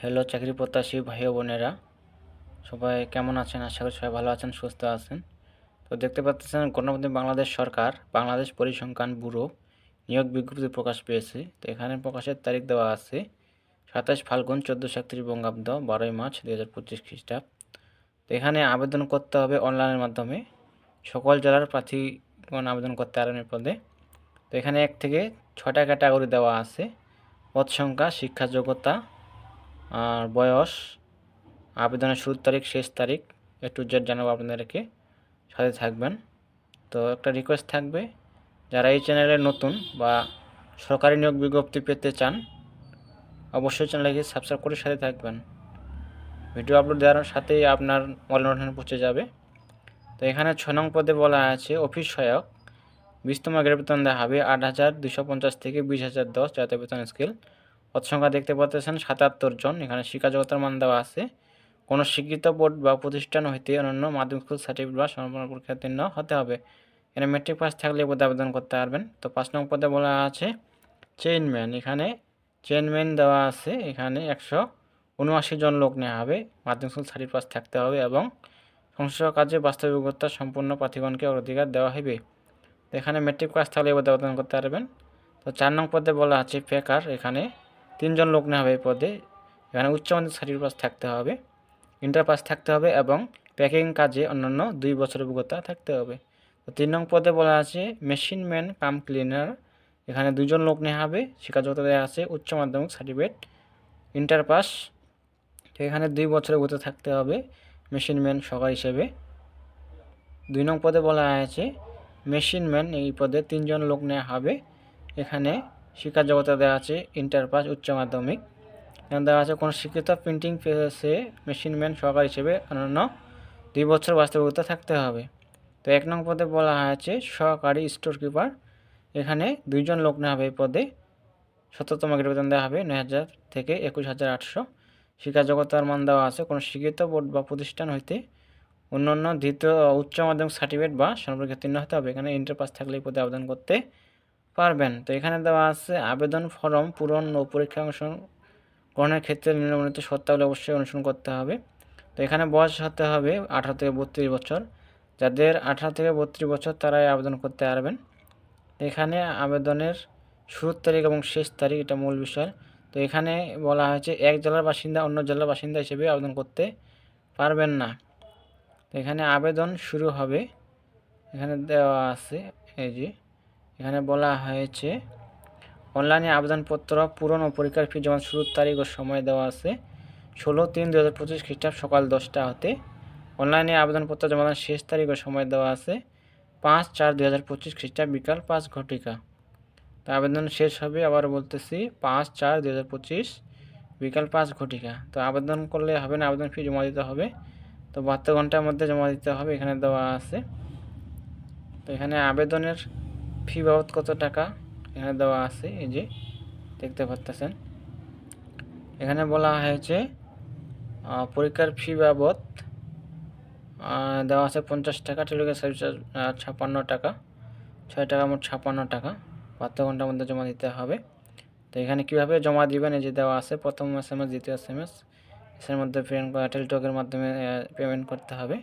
Hello চাকরি প্রত্যাশী ভাই বোনেরা। সবাই কেমন আছেন? আশা করি সবাই ভালো আছেন, সুস্থ আছেন। তো দেখতে পাচ্ছেন গণপ্রজাতন্ত্রী বাংলাদেশ সরকার, বাংলাদেশ পরিসংখ্যান ব্যুরো নিয়োগ বিজ্ঞপ্তি প্রকাশ পেয়েছে। তো এখানে প্রকাশের তারিখ দেওয়া আছে সাতাশ ফাল্গুন চোদ্দোশো একত্রিশ বঙ্গাব্দ, বারোই মার্চ দুই হাজার পঁচিশ খ্রিস্টাব্দ তো এখানে আবেদন করতে হবে অনলাইনের মাধ্যমে। সকল জেলার প্রার্থীগণ আবেদন করতে পারেন পদে। তো এখানে এক থেকে ছটা ক্যাটাগরি দেওয়া আছে। পদ সংখ্যা, শিক্ষা যোগ্যতা আর বয়স, আবেদনের শুরুর তারিখ, শেষ তারিখ, এ টু জেড জানাব আপনাদেরকে। সাথে থাকবেন। তো একটা রিকোয়েস্ট থাকবে, যারা এই চ্যানেলে নতুন বা সরকারি নিয়োগ বিজ্ঞপ্তি পেতে চান, অবশ্যই চ্যানেলকে সাবস্ক্রাইব করে সাথে থাকবেন। ভিডিও আপলোড দেওয়ার সাথেই আপনার মোবাইল পৌঁছে যাবে। তো এখানে ছ নং পদে বলা আছে, অফিস সহায়ক, বিশতম গ্রেড বেতন দেওয়া হবে আট হাজার দুশো পঞ্চাশ থেকে বিশ হাজার দশ জাতীয় বেতন স্কেল। পদ সংখ্যা দেখতে পাচ্ছেন সাতাত্তর জন। এখানে শিক্ষা জগতের মান দেওয়া আছে। কোনো স্বীকৃত বোর্ড বা প্রতিষ্ঠান হইতে অন্যান্য মাধ্যমিক স্কুল সার্টিফিকেট বা সমাপন পরীক্ষা উত্তীর্ণ হতে হবে। এখানে মেট্রিক পাস থাকলে পদে আবেদন করতে পারবেন। তো পাঁচ নম্বর পদে বলা আছে চেইনম্যান এখানে চেইনম্যান দেওয়া আছে। এখানে একশো উনআশি জন লোক নেওয়া হবে। মাধ্যমিক স্কুল সার্টিফিকেট পাস থাকতে হবে এবং সংশ্লিষ্ট কাজে বাস্তবিকতা সম্পূর্ণ প্রার্থীগণকে অধিকার দেওয়া হবে। এখানে মেট্রিক পাস থাকলে পদে আবেদন করতে পারবেন। তো চার নং পদে বলা আছে পেকার এখানে তিনজন লোক নেওয়া হবে এই পদে। এখানে উচ্চ মাধ্যমিক সার্টিফিকেট পাস থাকতে হবে, ইন্টার পাস থাকতে হবে এবং প্যাকিং কাজে অন্যান্য দুই বছরের অভিজ্ঞতা থাকতে হবে। তো তিন নং পদে বলা আছে, মেশিন ম্যান কাম ক্লিনার। এখানে দুজন লোক নেওয়া হবে শিক্ষাযোগ্যতা দেওয়া আছে, উচ্চ মাধ্যমিক সার্টিফিকেট, ইন্টার পাস। তো এখানে দুই বছরের অভিজ্ঞতা থাকতে হবে, মেশিন ম্যান সকাল হিসেবে। দুই নং পদে বলা আছে, মেশিন ম্যান এই পদে তিনজন লোক নেওয়া হবে। এখানে শিক্ষা জগতে দেওয়া আছে ইন্টার পাস উচ্চ মাধ্যমিক। দেওয়া আছে কোনো শিক্ষিত প্রিন্টিং প্রেসে মেশিন ম্যান সহকার হিসেবে অন্যান্য দুই বছর বাস্তবিকতা থাকতে হবে। তো এক নং পদে বলা হয়েছে সহকারী স্টোর কিপার এখানে দুইজন লোক নেওয়া হবে এই পদে। সত্তরতম গ্রেড বেতন দেওয়া হবে নয় হাজার থেকে একুশ হাজার আটশো। শিক্ষা জগতার মান দেওয়া আছে কোনো শিক্ষিত বোর্ড বা প্রতিষ্ঠান হইতে অন্যান্য দ্বিতীয় উচ্চ মাধ্যমিক সার্টিফিকেট বা সর্বপরীক্ষা উত্তীর্ণ হতে হবে। এখানে ইন্টার পাস থাকলে এই পদে আবেদন করতে পারবেন। তো এখানে দেওয়া আছে, আবেদন ফর্ম পূরণ ও পরীক্ষা অংশগ্রহণ গ্রহণের ক্ষেত্রে নিম্নবর্ণিত শর্তাবলী অবশ্যই অনুসরণ করতে হবে। তো এখানে বয়স হতে হবে আঠারো থেকে বত্রিশ বছর। যাদের আঠারো থেকে বত্রিশ বছর তারাই আবেদন করতে পারবেন। এখানে আবেদনের শুরুর তারিখ এবং শেষ তারিখ, এটা মূল বিষয়। তো এখানে বলা হয়েছে, এক জেলার বাসিন্দা অন্য জেলার বাসিন্দা হিসেবে আবেদন করতে পারবেন না। তো এখানে আবেদন শুরু হবে। এখানে দেওয়া আছে, এই যে এখানে বলা হয়েছে, অনলাইনে আবেদনপত্র পূরণ ও পরীক্ষার ফি জমা শুরুর তারিখ ও সময় দেওয়া আছে। ষোলো তিন দু হাজার পঁচিশ খ্রিস্টাব্দ সকাল দশটা হতে অনলাইনে আবেদনপত্র জমা দেওয়ার শেষ তারিখ ও সময় দেওয়া আছে। পাঁচ চার দু হাজার পঁচিশ খ্রিস্টাব্দ বিকাল পাঁচ ঘটিকা। তো আবেদন শেষ হবে আবার বলতেছি, পাঁচ চার দু হাজার পঁচিশ বিকাল পাঁচ ঘটিকা। তো আবেদন করলে হবে না, আবেদন ফি জমা দিতে হবে। তো বাহাত্তর ঘণ্টার মধ্যে জমা দিতে হবে, এখানে দেওয়া আছে। তো এখানে আবেদনের ফি বাবদ কত টাকা? এখানে দেওয়া আছে, এই যে, দেখতে পাচ্ছেন এখানে বলা হয়েছে পরীক্ষার ফি বাবদ দেওয়া আছে পঞ্চাশ টাকা, টেলিগ্রাম সার্ভিস ছাপ্পান্ন টাকা, ছয় টাকা মোট ছাপ্পান্ন টাকা বাহাত্তর ঘণ্টার মধ্যে জমা দিতে হবে। তো এখানে কীভাবে জমা দিবেন? এই যে দেওয়া আছে, প্রথম এস এম এস দ্বিতীয় এস এম এস এর মধ্যে পেমেন্ট টেলিটকের মাধ্যমে পেমেন্ট করতে হবে।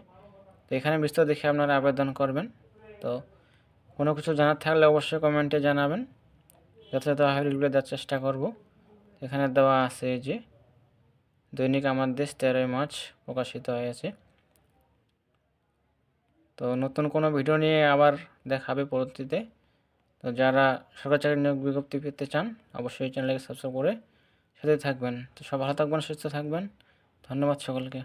তো এখানে বিস্তারিত দেখে আপনারা আবেদন করবেন। তো কোনো কিছু জানার থাকলে অবশ্যই কমেন্টে জানাবেন। যথাযথভাবে রিপ্লাই দেওয়ার চেষ্টা করব। এখানে দেওয়া আছে যে, দৈনিক আমার দেশ তেরোই মার্চ প্রকাশিত হয়েছে। তো নতুন কোনো ভিডিও নিয়ে আবার দেখাবে পরবর্তীতে। তো যারা সরকার চাকরি নিয়োগ বিজ্ঞপ্তি পেতে চান, অবশ্যই চ্যানেলকে সাবস্ক্রাইব করে সাথে থাকবেন। তো সব ভালো থাকবেন, সুস্থ থাকবেন। ধন্যবাদ সকলকে।